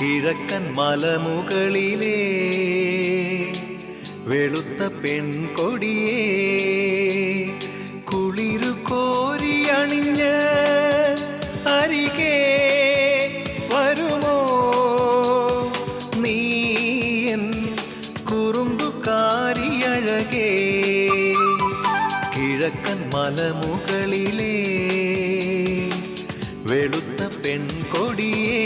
കിഴക്കൻ മലമുകളിലേ വെളുത്ത പെൺകൊടിയേ കുളിരു കോരിയണിഞ്ഞ് അരികേ വരുമോ? നീ നീയൻ കുറുമ്പുകാരിയഴകേ കിഴക്കൻ മലമുകളിലേ വെളുത്ത പെൺകൊടിയേ.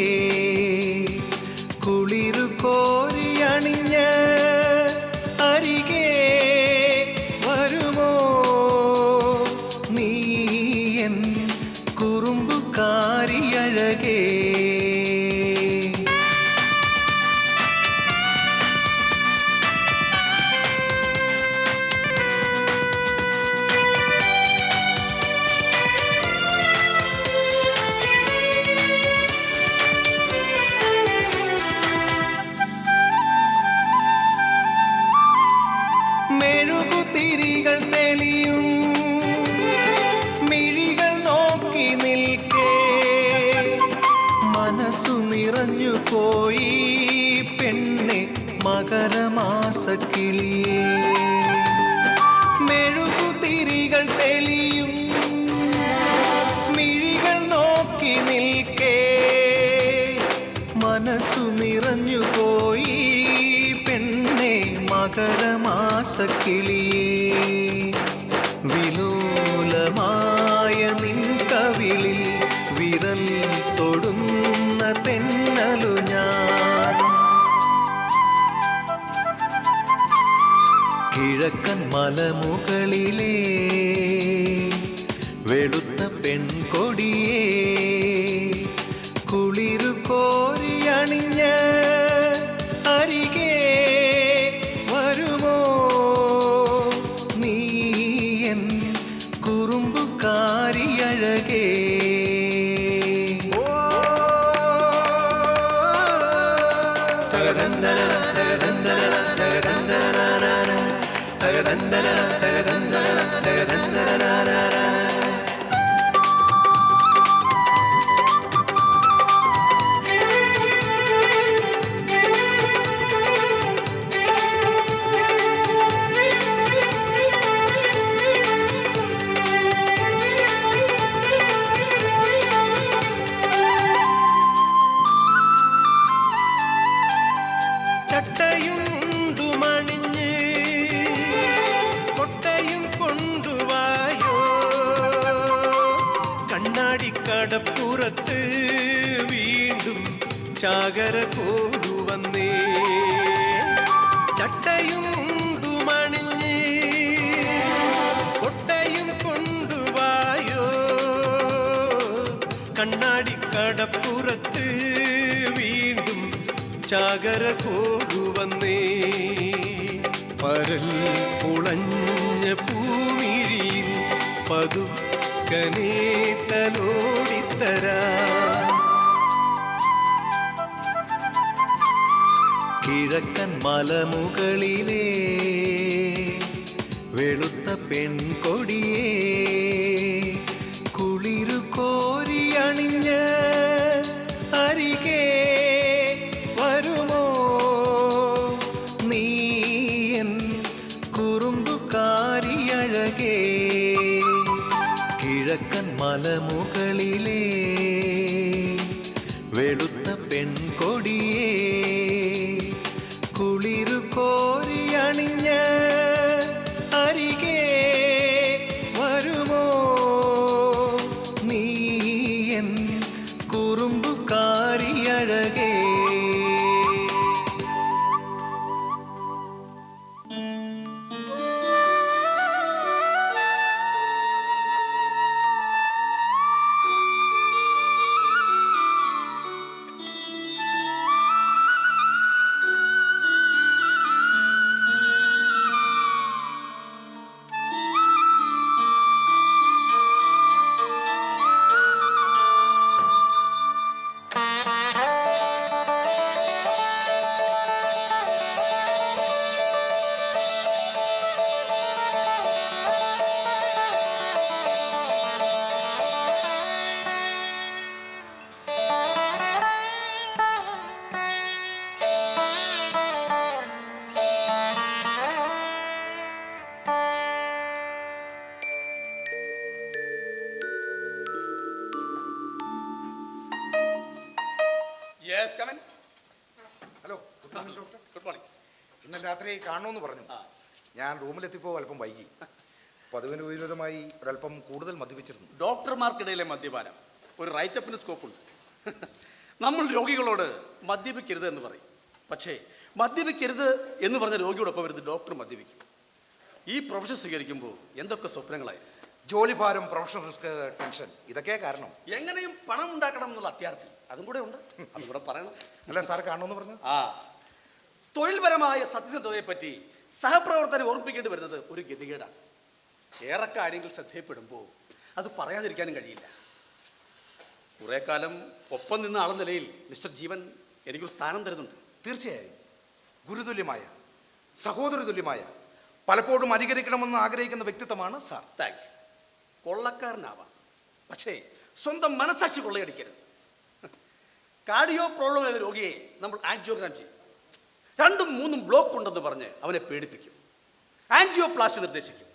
തെളിയും. മിഴികൾ നോക്കി നിൽക്കേ. നിറഞ്ഞുപോയി. പെണ്ണെ മകരമാസക്കിളിയേ. കിഴക്കൻ മലമുകളിലേ വെളുത്ത പെൺകൊടിയേ. ചാകര പോകുവന്നേ പരൽ പുളഞ്ഞ പൂമിഴിയിൽ പതുക്കനേ തലോടിത്തരാ. കിഴക്കൻ മലമുകളിലേ വെളുത്ത പെൺകൊടിയേ. മലമുകളിലേ വെളുത്ത പെൺകൊടിയേ കുളിരു കോരിയണിഞ്ഞ് കാണുമെന്ന് പറഞ്ഞു. ഞാൻ റൂമിലെത്തിപ്പോ അല്പം വൈകി. പതിവിന് വിരോധമായി ഒരല്പം കൂടുതൽ മദ്യപിച്ചിരുന്നു. ഡോക്ടർമാർക്കിടയിലെ മദ്യപാനം. ഒരു റൈറ്റപ്പിന് സ്കോപ്പുണ്ട് നമ്മൾ രോഗികളോട് മദ്യപിക്കരുത് എന്ന് പറയും. പക്ഷേ മദ്യപിക്കരുത് എന്ന് പറഞ്ഞ രോഗിയോടൊപ്പം വരുന്ന ഡോക്ടർ മദ്യപിക്കും. ഈ പ്രൊഫഷൻ സ്വീകരിക്കുമ്പോൾ എന്തൊക്കെ സ്വപ്നങ്ങളായിരുന്നു? ജോലിഭാരം പ്രൊഫഷണൽ റിസ്ക് ടെൻഷൻ ഇതൊക്കെ കാരണം. എങ്ങനെയും പണം ഉണ്ടാക്കണം എന്നുള്ള അത്യാർത്ഥി. അതും കൂടെ ഉണ്ട്. അതും കൂടെ പറയണം. അല്ല സാർ കാണുമെന്ന് പറഞ്ഞു. ആ. തൊഴിൽപരമായ സത്യസന്ധതയെ പറ്റി സഹപ്രവർത്തനം ഓർപ്പിക്കേണ്ടി വരുന്നത് ഒരു ഗതികേടാണ്. ഏറെ കാര്യങ്ങൾ ശ്രദ്ധയപ്പെടുമ്പോൾ അത് പറയാതിരിക്കാനും കഴിയില്ല. കുറേ കാലം ഒപ്പം നിന്ന ആളെന്ന നിലയിൽ മിസ്റ്റർ ജീവൻ എനിക്കൊരു സ്ഥാനം തരുന്നുണ്ട്. തീർച്ചയായും. ഗുരുതുല്യമായ സഹോദരതുല്യമായ പലപ്പോഴും അനുകരിക്കണമെന്ന് ആഗ്രഹിക്കുന്ന വ്യക്തിത്വമാണ് സാർ. താങ്ക്സ് കൊള്ളക്കാരനാവാം. പക്ഷേ സ്വന്തം മനസാക്ഷി കൊള്ളയടിക്കരുത്. കാർഡിയോ പ്രോബ്ലം എന്ന രോഗിയെ നമ്മൾ ആൻജിയോഗ്രാം ചെയ്യും. രണ്ടും മൂന്നും ബ്ലോക്ക് ഉണ്ടെന്ന് പറഞ്ഞ് അവനെ പേടിപ്പിക്കും. Angio plast നിർദ്ദേശിക്കും.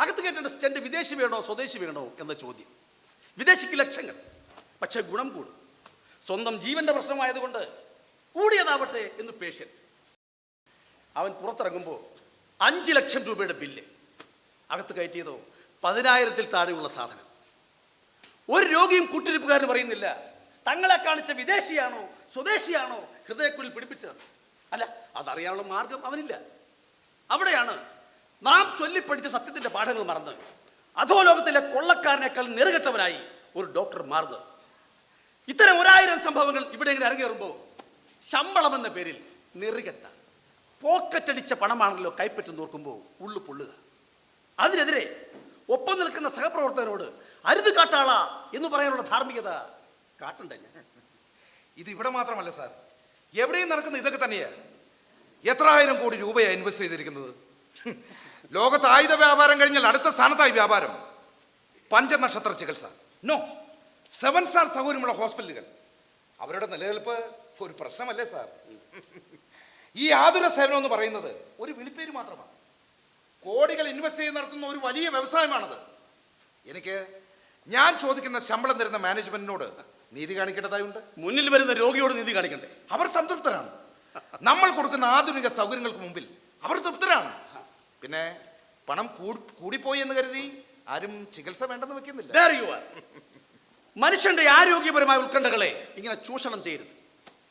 അകത്ത് കയറ്റേണ്ട സ്റ്റെൻഡ് വിദേശി വേണോ സ്വദേശി വേണോ എന്ന ചോദ്യം. വിദേശിക്ക് ലക്ഷങ്ങൾ പക്ഷേ ഗുണം കൂടും. സ്വന്തം ജീവന്റെ പ്രശ്നമായതുകൊണ്ട് കൂടിയതാവട്ടെ എന്ന് പേഷ്യൻ അവൻ പുറത്തിറങ്ങുമ്പോൾ അഞ്ച് ലക്ഷം രൂപയുടെ ബില്ല് അകത്ത് കയറ്റിയതോ പതിനായിരത്തിൽ താഴെയുള്ള സാധനം. ഒരു രോഗിയും കൂട്ടിരിപ്പുകാരന് പറയുന്നില്ല തങ്ങളെ കാണിച്ച വിദേശിയാണോ സ്വദേശിയാണോ? ഹൃദയക്കുള്ളിൽ പിടിപ്പിച്ചത് അല്ല അതറിയാനുള്ള മാർഗം അവനില്ല. അവിടെയാണ് നാം ചൊല്ലിപ്പഠിച്ച സത്യത്തിന്റെ പാഠങ്ങൾ മറന്ന് അധോലോകത്തിലെ കൊള്ളക്കാരനേക്കാൾ നിറകെട്ടവനായി ഒരു ഡോക്ടർ മാറുന്നത്. ഇത്തരം ഒരായിരം സംഭവങ്ങൾ ഇവിടെ ഇങ്ങനെ ഇറങ്ങിയേറുമ്പോൾ ശമ്പളം എന്ന പേരിൽ നിറുകെട്ട പോക്കറ്റടിച്ച പണമാണല്ലോ കൈപ്പറ്റം നോക്കുമ്പോൾ ഉള്ളു പൊള്ളുക. അതിനെതിരെ ഒപ്പം നിൽക്കുന്ന സഹപ്രവർത്തകരോട് അരുത് കാട്ടാള എന്ന് പറയാനുള്ള ധാർമ്മികത കാട്ടണ്ടേ ഇത് ഇവിടെ മാത്രമല്ല സാർ. എവിടെയും നടക്കുന്ന ഇതൊക്കെ തന്നെയാണ് എത്ര ആയിരം കോടി രൂപയാണ് ഇൻവെസ്റ്റ് ചെയ്തിരിക്കുന്നത്. ലോകത്ത് ആയുധ വ്യാപാരം കഴിഞ്ഞാൽ അടുത്ത സ്ഥാനത്തായി വ്യാപാരം. പഞ്ചനക്ഷത്ര ചികിത്സ. നോ സെവൻ സ്റ്റാർ സൗകര്യമുള്ള ഹോസ്പിറ്റലുകൾ. അവരുടെ നിലനിൽപ്പ് ഒരു പ്രശ്നമല്ലേ സാർ? ഈ ആതുര സേവനം എന്ന് പറയുന്നത് ഒരു വിളിപ്പേര് മാത്രമാണ്. കോടികൾ ഇൻവെസ്റ്റ് ചെയ്ത് നടത്തുന്ന ഒരു വലിയ വ്യവസായമാണത്. എനിക്ക് ഞാൻ ചോദിക്കുന്ന ശമ്പളം തരുന്ന മാനേജ്മെന്റിനോട് നീതി കാണിക്കേണ്ടതായുണ്ട് മുന്നിൽ വരുന്ന രോഗിയോട് നീതി കാണിക്കണ്ടേ? അവർ സംതൃപ്തരാണ്. നമ്മൾ കൊടുക്കുന്ന ആധുനിക സൗകര്യങ്ങൾക്ക് മുമ്പിൽ അവർ തൃപ്തരാണ്. പിന്നെ പണം കൂടി- കൂടിപ്പോയി എന്ന് കരുതി ആരും ചികിത്സ വേണ്ടെന്ന് വെക്കുന്നില്ല. മനുഷ്യന്റെ ആരോഗ്യപരമായ ഉത്കണ്ഠകളെ ഇങ്ങനെ ചൂഷണം ചെയ്യരുത്.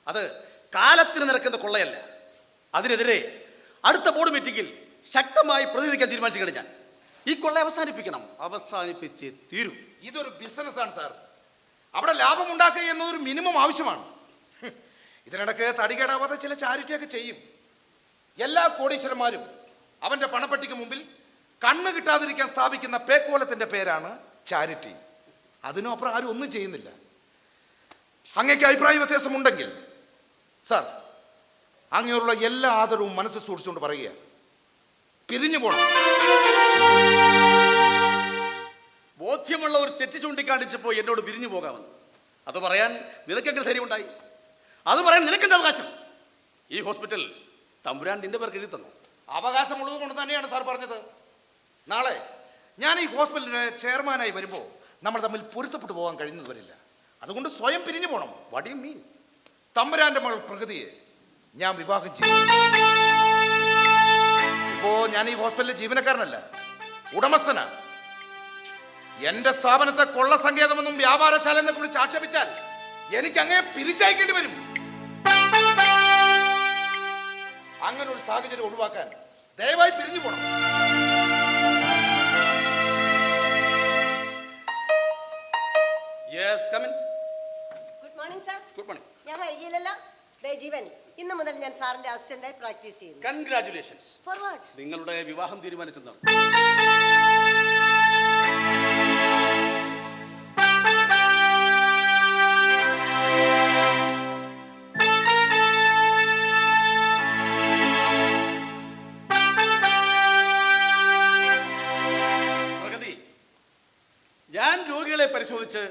അത് കാലത്തിന് നിരക്കുന്ന കൊള്ളയല്ല. അതിനെതിരെ അടുത്ത ബോർഡ് മീറ്റിംഗിൽ ശക്തമായി പ്രതികരിക്കാൻ തീരുമാനിച്ചു കഴിഞ്ഞാൽ ഈ കൊള്ള അവസാനിപ്പിക്കണം. അവസാനിപ്പിച്ച് തീരും. ഇതൊരു ബിസിനസ് ആണ് സാർ. അവിടെ ലാഭം ഉണ്ടാക്കുക എന്നതൊരു മിനിമം ആവശ്യമാണ്. ഇതിനിടക്ക് തടികേടാവാതെ ചില ചാരിറ്റിയൊക്കെ ചെയ്യും. എല്ലാ കോടീശ്വരന്മാരും അവന്റെ പണപ്പെട്ടിക്ക് മുമ്പിൽ കണ്ണ് കിട്ടാതിരിക്കാൻ സ്ഥാപിക്കുന്ന പേക്കോലത്തിന്റെ പേരാണ് ചാരിറ്റി. അതിനും അപ്പുറം ആരും ഒന്നും ചെയ്യുന്നില്ല. അങ്ങേക്ക് അഭിപ്രായ വ്യത്യാസമുണ്ടെങ്കിൽ സാർ അങ്ങനെയുള്ള എല്ലാ ആദരവും മനസ്സിൽ സൂക്ഷിച്ചുകൊണ്ട് പറയുക പിരിഞ്ഞു പോണം. ബോധ്യമുള്ള ഒരു തെറ്റ് ചൂണ്ടിക്കാണിച്ചപ്പോൾ എന്നോട് വിരിഞ്ഞു പോകാമെന്ന് അത് പറയാൻ നിനക്കെങ്ങനെ ധൈര്യമുണ്ടായി അത് പറയാൻ നിനക്കെന്ത് അവകാശം? ഈ ഹോസ്പിറ്റൽ തമ്പുരാൻ നിന്റെ പേർക്ക് എഴുതി തന്നു. അവകാശമുള്ളത് കൊണ്ട് തന്നെയാണ് സാർ പറഞ്ഞത്. നാളെ ഞാൻ ഈ ഹോസ്പിറ്റലിന് ചെയർമാനായി വരുമ്പോൾ നമ്മൾ തമ്മിൽ പൊരുത്തപ്പെട്ടു പോകാൻ കഴിയുന്നത് വരില്ല അതുകൊണ്ട് സ്വയം പിരിഞ്ഞു പോകണം വാട്ട് യു മീൻ. തമ്പുരാന്റെ മകൾ പ്രകൃതിയെ ഞാൻ വിവാഹം ചെയ്യും. ഇപ്പോ ഞാൻ ഈ ഹോസ്പിറ്റലിലെ ജീവനക്കാരനല്ല ഉടമസ്ഥനാ. എന്റെ സ്ഥാപനത്തെ കൊള്ള സങ്കേതമെന്നും വ്യാപാരശാല എന്നൊക്കെ വിളിച്ച് ആക്ഷേപിച്ചാൽ എനിക്ക് അങ്ങനെ പിരിച്ചയക്കേണ്ടി വരും. അങ്ങനെ ഒരു സാഹചര്യം ഒഴിവാക്കാൻ ദയവായി പിരിഞ്ഞു പോണം. Yes come in good morning sir good morning ഞാൻ വൈകിയില്ലല്ലോ. ജീവൻ ഇന്ന് മുതൽ ഞാൻ സാറിന്റെ അസിസ്റ്റന്റായി പ്രാക്ടീസ് ചെയ്യുന്നു. കൺഗ്രാറ്റുലേഷൻസ് ഫോർവേഡ് നിങ്ങളുടെ വിവാഹം തീരുമാനിച്ചെന്നാണ്. പരിശോധിച്ച്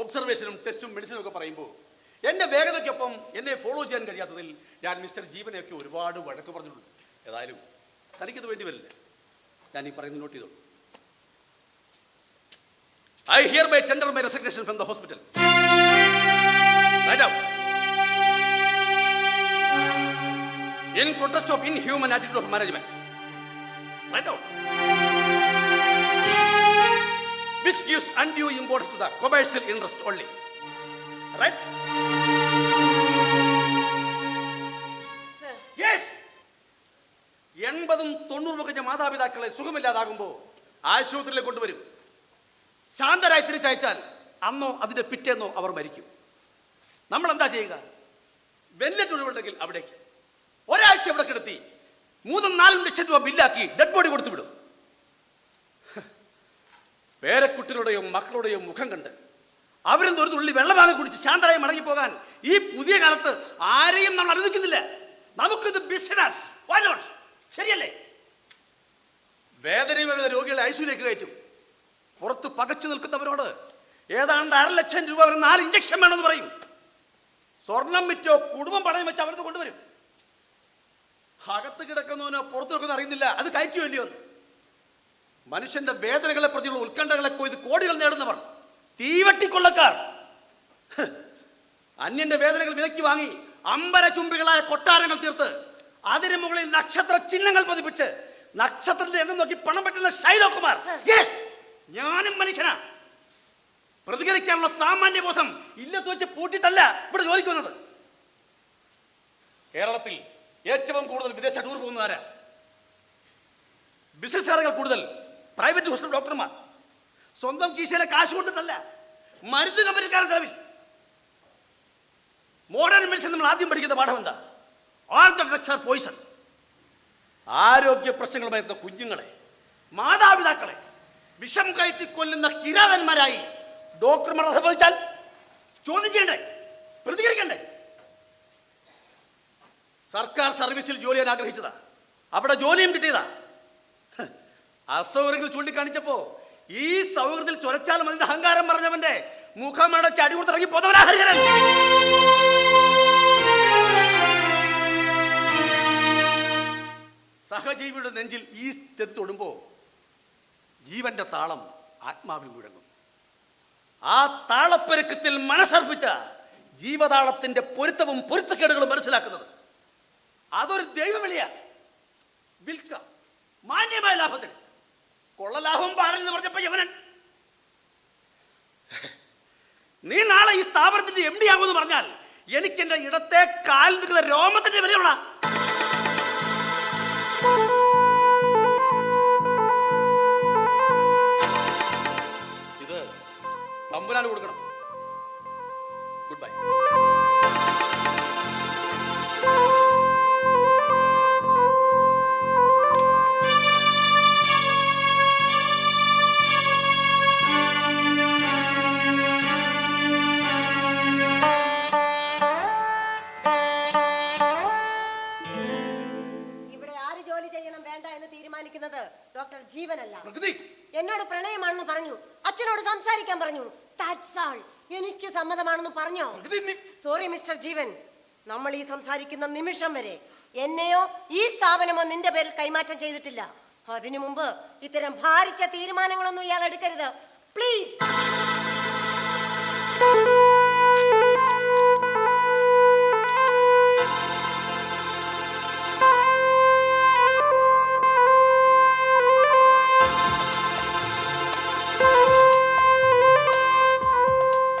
ഒബ്സർവേഷനും ടെസ്റ്റും മെഡിസിനും ഒക്കെ പറയുമ്പോൾ എന്റെ വേഗതയ്ക്കൊപ്പം എന്നെ ഫോളോ ചെയ്യാൻ കഴിയാത്തതിൽ ഞാൻ മിസ്റ്റർ ജീവനെയൊക്കെ ഒരുപാട് വഴക്ക് പറഞ്ഞിട്ടുണ്ട്. ഏതായാലും തനിക്കത് വേണ്ടി വരില്ല. ഞാൻ ഈ പറയുന്ന നോട്ട് ചെയ്തോളൂ. I hereby tender my resignation from the hospital in protest of inhuman attitude of management right out Which gives undue importance to the commercial interest only. Right? Yes. എൺപതും തൊണ്ണൂറും കഴിഞ്ഞ മാതാപിതാക്കളെ സുഖമില്ലാതാകുമ്പോൾ ആശുപത്രിയിലേക്ക് കൊണ്ടുവരും ശാന്തരായി തിരിച്ചയച്ചാൽ അന്നോ അതിന്റെ പിറ്റേന്നോ അവർ മരിക്കും നമ്മൾ എന്താ ചെയ്യുക വെല്ലറ്റ് ഒഴിവുണ്ടെങ്കിൽ അവിടേക്ക് ഒരാഴ്ച ഇവിടെ കിടത്തി മൂന്നും നാലും ലക്ഷം രൂപ ബില്ലാക്കി ഡെഡ് ബോഡി കൊടുത്തു വിടും. പേരക്കുട്ടികളുടെയും മക്കളുടെയും മുഖം കണ്ട് അവരും ഒരു തുള്ളി വെള്ളം വാങ്ങി കുടിച്ച് ശാന്തരായി മടങ്ങിപ്പോകാൻ ഈ പുതിയ കാലത്ത് ആരെയും നമ്മൾ അനുവദിക്കുന്നില്ല. നമുക്കിത് ബിസിനസ് ശരിയല്ലേ? വേദനയും വരുന്ന രോഗികളെ ഐസിയിലേക്ക് കയറ്റും. പുറത്ത് പകച്ചു നിൽക്കുന്നവരോട് ഏതാണ്ട് അര ലക്ഷം രൂപ വരെ നാല് ഇഞ്ചക്ഷൻ വേണമെന്ന് പറയും. സ്വർണം വിറ്റോ കുടുംബം പണയം വെച്ച് അവരത് കൊണ്ടുവരും. അകത്ത് കിടക്കുന്നവനോ പുറത്തു നിൽക്കുന്ന അറിയുന്നില്ല. അത് കയറ്റുമോ ഇല്ലയോ എന്ന് മനുഷ്യന്റെ വേദനകളെ പ്രതിയുള്ള ഉത്കണ്ഠകളെ കൊയ്ത് കോടികൾ നേടുന്നവർ. തീവട്ടിക്കൊള്ളക്കാർ. അന്യന്റെ വേദനകൾ വിലക്കി വാങ്ങി അമ്പര ചുംബികളായ കൊട്ടാരങ്ങൾ തീർത്ത് അതിന് മുകളിൽ നക്ഷത്ര ചിഹ്നങ്ങൾ പതിപ്പിച്ച് നക്ഷത്രത്തിൽ എണ്ണം നോക്കി പണം പറ്റുന്ന ഷൈലോകുമാർ കുമാർ! ഞാനും മനുഷ്യനാ. പ്രതികരിക്കാനുള്ള സാമാന്യ ബോധം ഇല്ലത്ത് വെച്ച് പൂട്ടിട്ടല്ല ഇവിടെ ജോലിക്ക് വന്നത്. കേരളത്തിൽ ഏറ്റവും കൂടുതൽ വിദേശ ടൂർ പോകുന്നതാരാ ബിസിനസ്സുകാരകൾ കൂടുതൽ പ്രൈവറ്റ് ഹോസ്പിറ്റൽ ഡോക്ടർമാർ. സ്വന്തം കീശയിലെ കാശ് കൊണ്ടിട്ടല്ല മരുന്ന് കമ്പനിക്കാരൻ ചെലവിൽ. മോഡേൺ മെഡിസിൻ നമ്മൾ ആദ്യം പഠിക്കുന്ന പാഠം എന്താ? All the drugs are poison ആരോഗ്യ പ്രശ്നങ്ങളുമായി വരുന്ന കുഞ്ഞുങ്ങളെ മാതാപിതാക്കളെ വിഷം കയറ്റി കൊല്ലുന്ന കിരാതന്മാരായി ഡോക്ടർമാർ അധപതിച്ചാൽ ചോദ്യം ചെയ്യണ്ടേ? പ്രതികരിക്കണ്ടേ? സർക്കാർ സർവീസിൽ ജോലി ചെയ്യാൻ ആഗ്രഹിച്ചതാ. അവിടെ ജോലിയും കിട്ടിയതാ. അസൗകര്യങ്ങൾ ചൂണ്ടിക്കാണിച്ചപ്പോ ഈ സൗഹൃദത്തിൽ ചൊരച്ചാൽ മതി അഹങ്കാരം പറഞ്ഞവന്റെ മുഖമടച്ച് അടികൊടുത്തിറങ്ങി പോന്നവനാ ഹരിഹരൻ. സഹജീവിയുടെ നെഞ്ചിൽ ഈ സ്ഥിതി തൊടുമ്പോ ജീവന്റെ താളം ആത്മാവിൽ മുഴങ്ങും. ആ താളപ്പെരുക്കത്തിൽ മനസ്സർപ്പിച്ച ജീവതാളത്തിന്റെ പൊരുത്തവും പൊരുത്തക്കേടുകളും മനസ്സിലാക്കുന്നത്. അതൊരു ദൈവവിളിയാ. വിൽക്കാം. മാന്യമായ ലാഭത്തിന്. കൊള്ളലാഭം പാടില്ലെന്ന് പറഞ്ഞപ്പോ യവനൻ. നീ നാളെ ഈ സ്ഥാപനത്തിന്റെ എം ഡി ആകുമെന്ന് പറഞ്ഞാൽ എനിക്ക് എന്റെ ഇടത്തെ കാലിൽ നിൽക്കുന്ന രോമത്തിന്റെ വിലയുള്ള നമ്മൾ ഈ സംസാരിക്കുന്ന നിമിഷം വരെ എന്നെയോ ഈ സ്ഥാപനമോ നിന്റെ പേരിൽ കൈമാറ്റം ചെയ്തിട്ടില്ല. അതിനു മുമ്പ് ഇത്തരം ഭാരിച്ച തീരുമാനങ്ങളൊന്നും ഇയാൾ എടുക്കരുത്. പ്ലീസ്